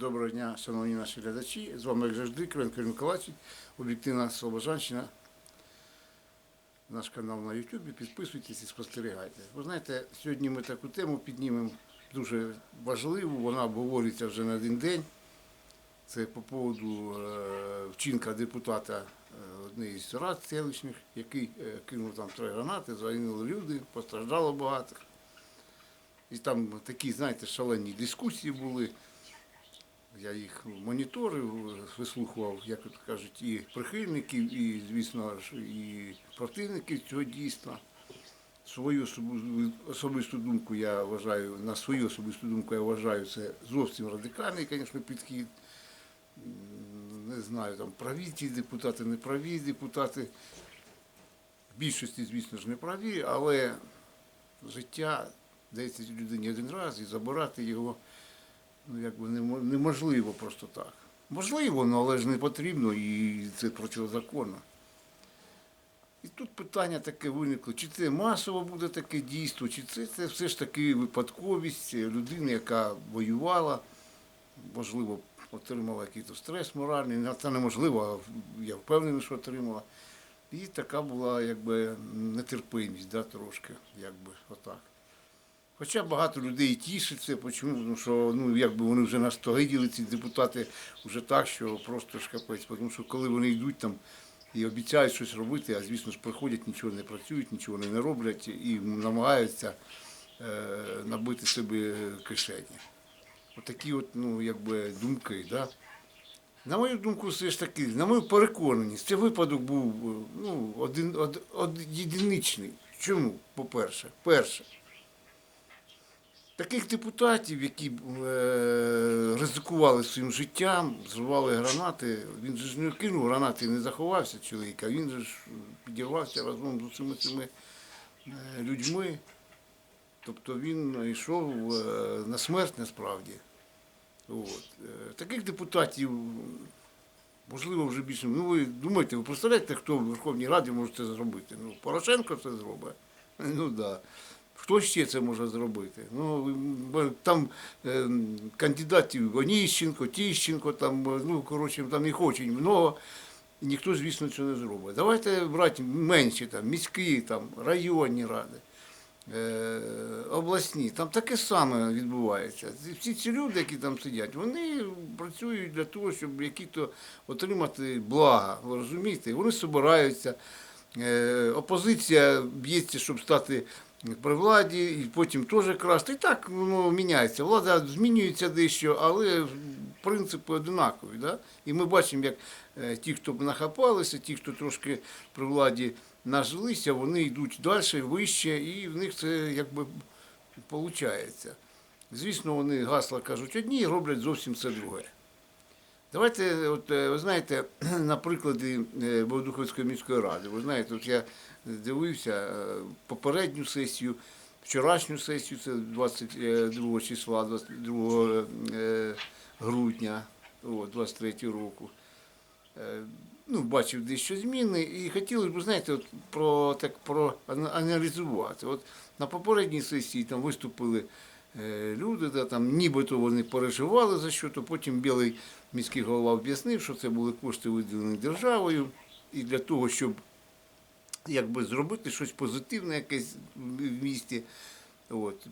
Доброго дня, шановні наші глядачі. З вами, як завжди, Кривенко Миколаївич, об'єктивна Слобожанщина. Наш канал на YouTube. Підписуйтесь і спостерігайте. Ви знаєте, сьогодні ми таку тему піднімемо дуже важливу. Вона обговорюється вже на один день. Це по поводу е, вчинка депутата е, однієї з рад селищних, який е, кинув там три гранати, загинули люди, постраждало багато. І там такі, знаєте, шалені дискусії були. Я їх моніторив, вислухував, як от кажуть, і прихильників, і, звісно і противників цього дійства. Свою особисту думку я вважаю, на свою особисту думку я вважаю, це зовсім радикальний, звісно, підхід. Не знаю, там праві ті депутати, не праві депутати. В більшості, звісно ж, не праві, але життя дається людині один раз і забирати його ну, якби неможливо просто так. Можливо, ну, але ж не потрібно і це протизаконно. І тут питання таке виникло, чи це масово буде таке дійство, чи це, це все ж таки випадковість людини, яка воювала, можливо, отримала якийсь стрес моральний, Ну, це неможливо, я впевнений, що отримала. І така була якби нетерпимість, да, трошки, якби отак. Хоча багато людей тішиться, почому? Тому що ну, якби вони вже настогиділи, ці депутати, вже так, що просто ж. Тому що коли вони йдуть там і обіцяють щось робити, а звісно ж приходять, нічого не працюють, нічого не роблять і намагаються е, набити собі кишені. Отакі от, ну, якби думки, да? На мою думку, все ж таки, на мою переконаність, цей випадок був е, ну, один, од, од, єдиничний. Чому? По-перше, перше. Таких депутатів, які е, ризикували своїм життям, зривали гранати, він же ж не кинув гранати і не заховався чоловік, а він же ж підірвався разом з усіма цими е, людьми. Тобто він йшов е, на смерть насправді. От. Е, Таких депутатів, можливо, вже більше. Ну, ви думаєте, ви представляєте, хто в Верховній Раді може це зробити? Ну, Порошенко це зробить. Ну так. Да. Хто ще це може зробити? Ну, там е, кандидатів Оніщенко, Тіщенко, там, ну, коротше, там їх дуже много. Ніхто, звісно, цього не зробить. Давайте брати менші, там, міські, там, районні ради, е, обласні. Там таке саме відбувається. Всі ці люди, які там сидять, вони працюють для того, щоб які-то отримати блага. Ви розумієте? Вони збираються. Е, опозиція б'ється, щоб стати при владі, і потім теж красти. І так воно міняється. Влада змінюється дещо, але принципи однакові. Да? І ми бачимо, як е, ті, хто нахапалися, ті, хто трошки при владі нажилися, вони йдуть далі, вище, і в них це якби виходить. Звісно, вони гасла кажуть одні і роблять зовсім це друге. Давайте, от е, ви знаєте, на прикладі е, Богодуховської міської ради. Ви знаєте, от я дивився е, попередню сесію, вчорашню сесію, це 22 числа, 22 е, грудня, 23 року. Ну, бачив дещо зміни і хотілося б, знаєте, от про так проаналізувати. От на попередній сесії там виступили люди, да, там нібито вони переживали за що, то потім білий міський голова об'яснив, що це були кошти виділені державою, і для того, щоб якби зробити щось позитивне якесь в місті. От.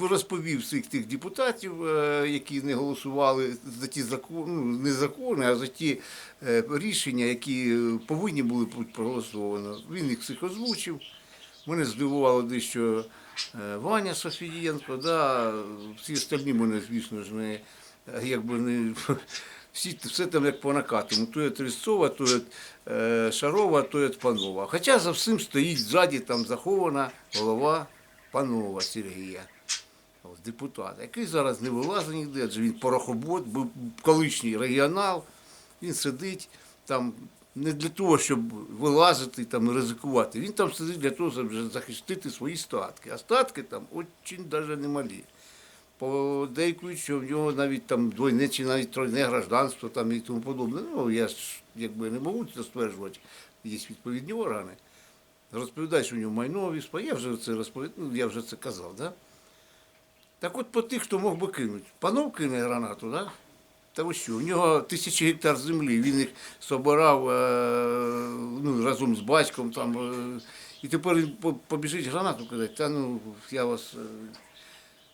Розповів всіх тих депутатів, е, які не голосували за ті закони, ну, не закони, а за ті е, рішення, які е, повинні були бути проголосовані. Він їх всіх озвучив. Мене здивувало дещо е, Ваня Софієнко, да, всі остальні мене, звісно ж, не, е, якби не, всі, все там як по накатому. То є Трісцова, то є е, Шарова, то є Панова. Хоча за всім стоїть ззаді там захована голова Панова Сергія. Ось депутата, який зараз не вилазить ніде, адже він порохобот, був колишній регіонал, він сидить там не для того, щоб вилазити там і ризикувати. Він там сидить для того, щоб захистити свої статки. А статки там дуже навіть немалі. Подейкують, що в нього навіть там двойне чи навіть тройне гражданство там і тому подобне. Ну, я ж якби не можу це стверджувати, є відповідні органи. Розповідають, що в нього майнові спа. Я вже це розповідав, ну, я вже це казав, да? Так от по тих, хто мог би кинути. Панов кине гранату, да? Та ось що, у нього тисячі гектар землі, він їх собирав е, ну, разом з батьком там. Е, і тепер він побіжить гранату кидати, та ну я вас. Е,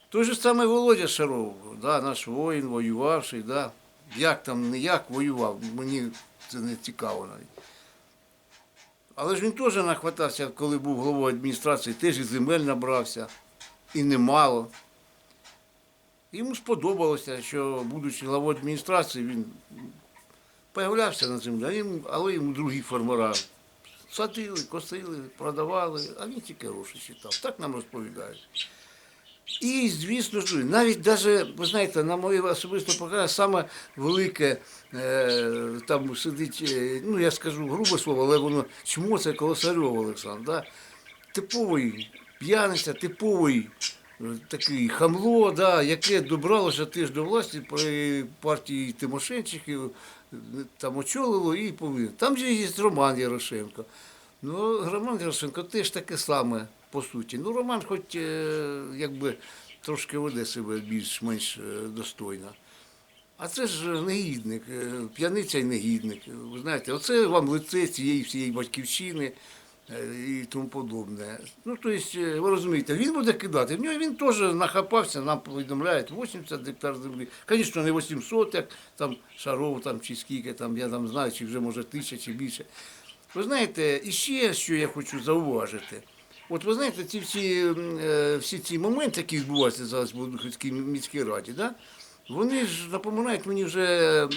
той же самий Володя Шаров, да, наш воїн, воювавший, да. як там, не як воював, мені це не цікаво навіть. Але ж він теж нахватався, коли був головою адміністрації, теж і земель набрався, і немало. Йому сподобалося, що, будучи главою адміністрації, він появлявся на землі, але йому другі фермера садили, косили, продавали, а він тільки гроші читав. Так нам розповідають. І, звісно ж, навіть даже, ви знаєте, на моє особисте покарання, саме велике, е, там сидить, е, ну я скажу грубе слово, але воно чмо це Колосарьов Олександр. Да? Типовий п'яниця, типовий такий хамло, да, яке добралося теж до власті при партії Тимошенчиків, е, там очолило і повинно. Там же є Роман Ярошенко. Ну, Роман Ярошенко теж таке саме, по суті. Ну, Роман хоч е, якби трошки веде себе більш-менш е, достойно. А це ж негідник, е, п'яниця і негідник. Ви знаєте, оце вам лице цієї всієї батьківщини е, і тому подобне. Ну, тобто, е, ви розумієте, він буде кидати. В нього він теж нахапався, нам повідомляють 80 гектар землі. Звісно, не 800, як там Шаров там, чи скільки, там, я там знаю, чи вже може тисяча чи більше. Ви знаєте, і ще що я хочу зауважити. От ви знаєте, ці всі, е, всі ці моменти, які відбуваються зараз в Будухівській міській раді, да? Вони ж напоминають мені вже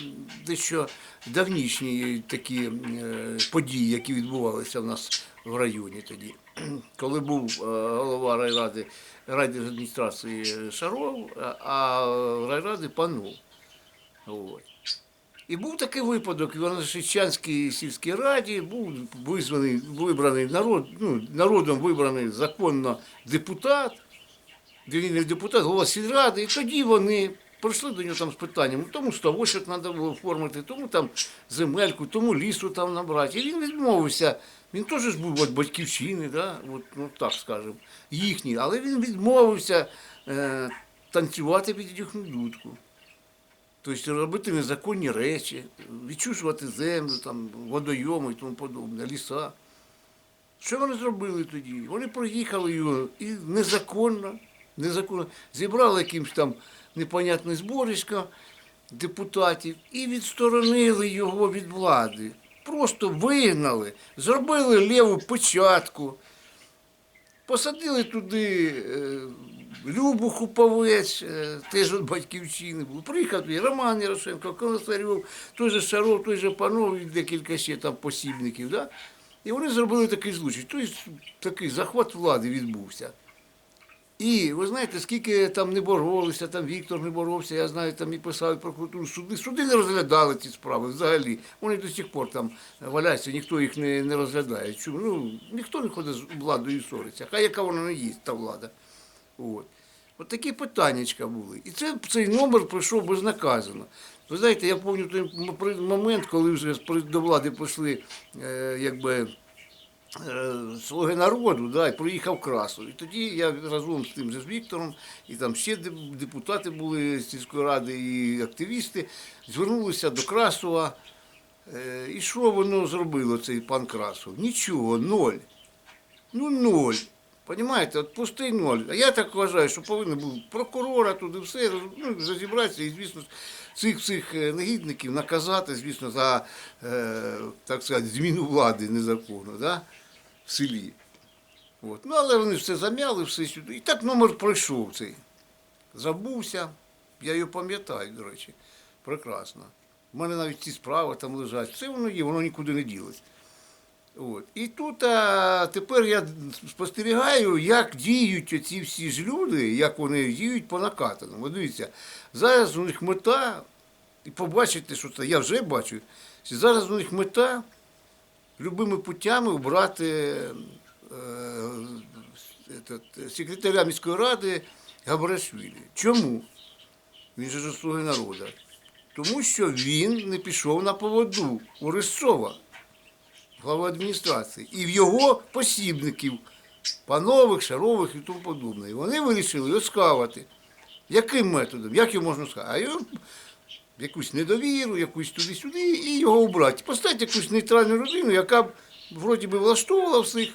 дещо давнішні такі е, події, які відбувалися в нас в районі тоді. Коли був е, голова райради, райдержадміністрації Шаров, а- райради панов. От. І був такий випадок, в Івано-Шевчанській сільській раді був визваний, вибраний народ, ну, народом вибраний законно депутат, вільний депутат, голова сільради, і тоді вони прийшли до нього там з питанням, «Ну, тому ставочок треба було оформити, тому там земельку, тому лісу там набрати. І він відмовився. Він теж був від батьківщини, да? от, ну так скажемо, їхній, але він відмовився е, танцювати під їхню дудку. Тобто робити незаконні речі, відчужувати землю, там, водойоми і тому подобне, ліса. Що вони зробили тоді? Вони проїхали його і незаконно, незаконно зібрали якимось там непонятне зборисько депутатів і відсторонили його від влади. Просто вигнали, зробили ліву початку, посадили туди е, Любу Хуповець, е, теж від батьківщини був. Приїхав туди Роман Ярошенко, Коносарьов, той же Шаров, той же Панов і декілька ще там посібників. Да? І вони зробили такий злочин. Тобто такий захват влади відбувся. І ви знаєте, скільки там не боролися, там Віктор не боровся, я знаю, там і писали прокуратуру, суди. Суди не розглядали ці справи взагалі. Вони до сих пор там валяються, ніхто їх не, не розглядає. Чому? Ну, ніхто не ходить з владою і ссориться. Хай яка вона не є, та влада. От. От такі питаннячка були. І це, цей номер пройшов безнаказано. Ви знаєте, я пам'ятаю той момент, коли вже до влади прийшли е, якби, слуги народу, да, і приїхав Красов. І тоді я разом з тим же з Віктором, і там ще депутати були з сільської ради і активісти, звернулися до Красова. Е, І що воно зробило, цей пан Красов? Нічого, ноль. Ну, ноль. Понімаєте, от пустий ноль. А я так вважаю, що повинен був прокурора туди все ну, розібратися і, звісно, цих всіх е, негідників наказати, звісно, за, е, так сказати, зміну влади незаконно, да? В селі. От. Ну, але вони все зам'яли, все сюди. І так номер пройшов цей. Забувся. Я його пам'ятаю, до речі, прекрасно. У мене навіть ці справи там лежать. Все воно є, воно нікуди не ділиться. От. І тут а, тепер я спостерігаю, як діють ці всі ж люди, як вони діють по накатаному. Дивіться, зараз у них мета, і побачите, що це я вже бачу, що зараз у них мета любими путями обрати е, этот, секретаря міської ради Габрашвілі. Чому? Він же ж слуги народу. Тому що він не пішов на поводу у Рисцова глава адміністрації, і в його посібників, панових, шарових і тому подобне. І вони вирішили його скавати. Яким методом? Як його можна скавати? А його якусь недовіру, якусь туди-сюди, і його обрати. Поставити якусь нейтральну людину, яка б вроді би влаштовувала всіх,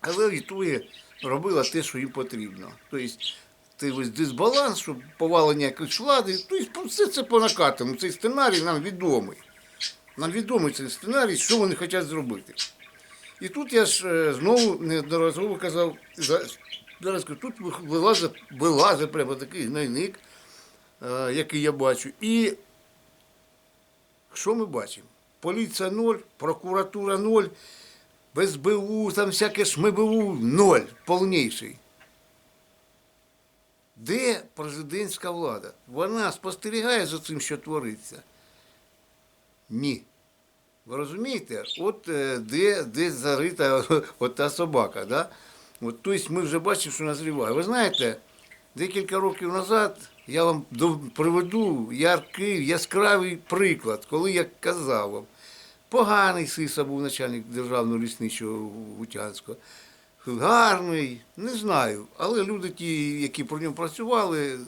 але ітогі робила те, що їм потрібно. Тобто, це ось дисбаланс, щоб повалення якоїсь влади. Тобто, все це по накатам. Цей сценарій нам відомий. Нам відомий цей сценарій, що вони хочуть зробити. І тут я ж е, знову неодноразово казав, зараз тут вилазить, вилазить прямо такий гнойник, е, який я бачу. І що ми бачимо? Поліція ноль, прокуратура ноль, без БУ, там всяке шмибу ноль, повніший. Де президентська влада? Вона спостерігає за цим, що твориться? Ні. Ви розумієте? От е, де, де зарита от та собака. Да? От, тобто ми вже бачимо, що назріває. Ви знаєте, декілька років назад я вам приведу яркий, яскравий приклад, коли я казав вам, поганий Сиса був начальник державного лісничого Гутянського. Гарний, не знаю. Але люди ті, які про нього працювали,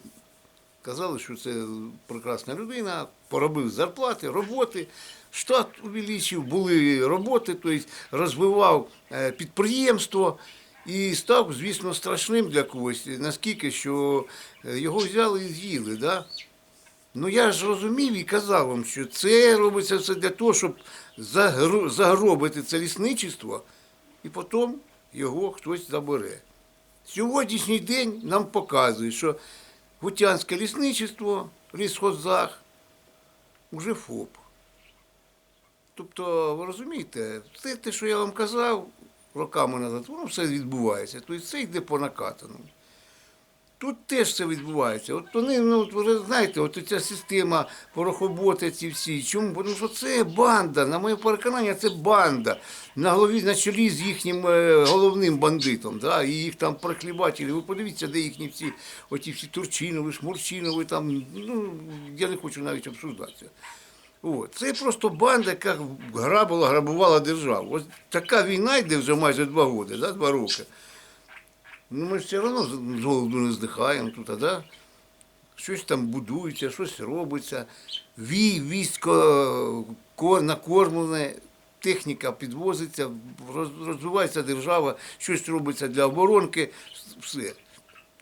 казали, що це прекрасна людина, поробив зарплати, роботи, штат увеличив, були роботи, тобто розвивав е, підприємство і став, звісно, страшним для когось, наскільки, що е, його взяли і з'їли. Да? Ну я ж розумів і казав вам, що це робиться все для того, щоб загробити це лісничество, і потім його хтось забере. Сьогоднішній день нам показує, що Гутянське лісничество, лісхозах, уже ФОП. Тобто, ви розумієте, це те, що я вам казав роками назад, воно все відбувається. Тобто це йде по накатаному. Тут теж все відбувається. От вони, ну, от ви знаєте, от ця система порохоботи ці всі. Чому? Тому що це банда, на моє переконання, це банда. На голові, на чолі з їхнім е, головним бандитом. Да? І їх там прихлібателі. Ви подивіться, де їхні всі, оті всі Турчинови, Шмурчинови, там, ну, я не хочу навіть обсуждатися. От. Це просто банда, яка грабила, грабувала державу. Ось така війна йде вже майже два роки, да? два роки. Ну, ми ж все одно з голоду не здихаємо тут, да? Щось там будується, щось робиться. Вій, військо ко- накормлене, техніка підвозиться, розвивається держава, щось робиться для оборонки, все.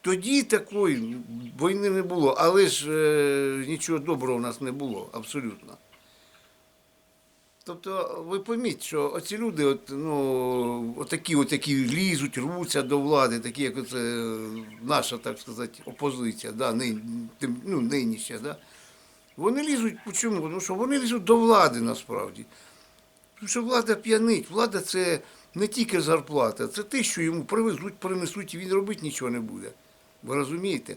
Тоді такої війни не було, але ж е, нічого доброго у нас не було, абсолютно. Тобто, ви пойміть, що оці люди, от, ну, отакі, отакі лізуть, рвуться до влади, такі, як оце наша, так сказати, опозиція, да, нині, тим- ну, нинішня, да, вони лізуть, чому? Тому що вони лізуть до влади насправді. Тому що влада п'янить, влада це не тільки зарплата, це те, що йому привезуть, принесуть, і він робити нічого не буде. Ви розумієте?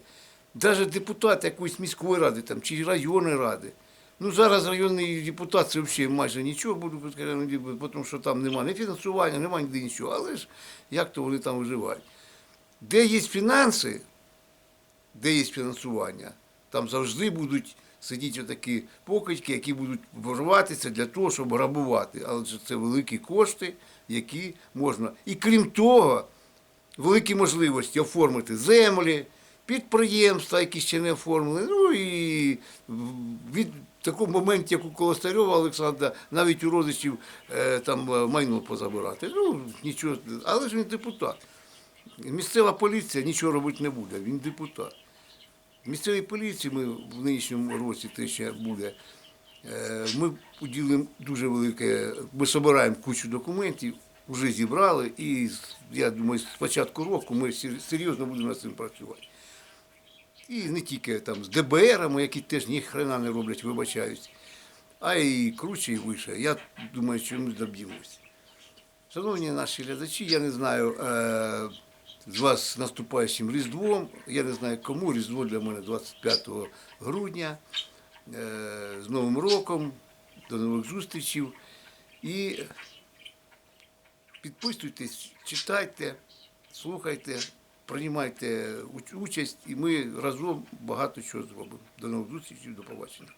Навіть депутат якоїсь міської ради там, чи районної ради. Ну зараз районний депутат взагалі майже нічого, буду сказати, тому що там немає ні фінансування, немає ніде нічого. Але ж як то вони там виживають? Де є фінанси, де є фінансування, там завжди будуть сидіти отакі покидьки, які будуть ворватися для того, щоб грабувати. Але це великі кошти, які можна. І крім того, великі можливості оформити землі, підприємства, які ще не оформлені. Ну і від такого моменту, як у Колостарьова Олександра, навіть у родичів е, там е, майно позабирати. Ну, нічого, але ж він депутат. Місцева поліція нічого робити не буде, він депутат. Місцевій поліції ми в нинішньому році те ще буде. е, Ми уділимо дуже велике, ми збираємо кучу документів, вже зібрали, і я думаю, з початку року ми серйозно будемо над цим працювати. І не тільки там з ДБРами, які теж ні хрена не роблять, вибачаюсь, а й круче і вище. Я думаю, що ми доб'ємося. Шановні наші глядачі, я не знаю, е, з вас наступаючим Різдвом. Я не знаю кому. Різдво для мене 25 грудня. Е, з Новим роком, до нових зустрічей. І підписуйтесь, читайте, слухайте, приймайте участь, і ми разом багато чого зробимо. До нових зустрічей, до побачення.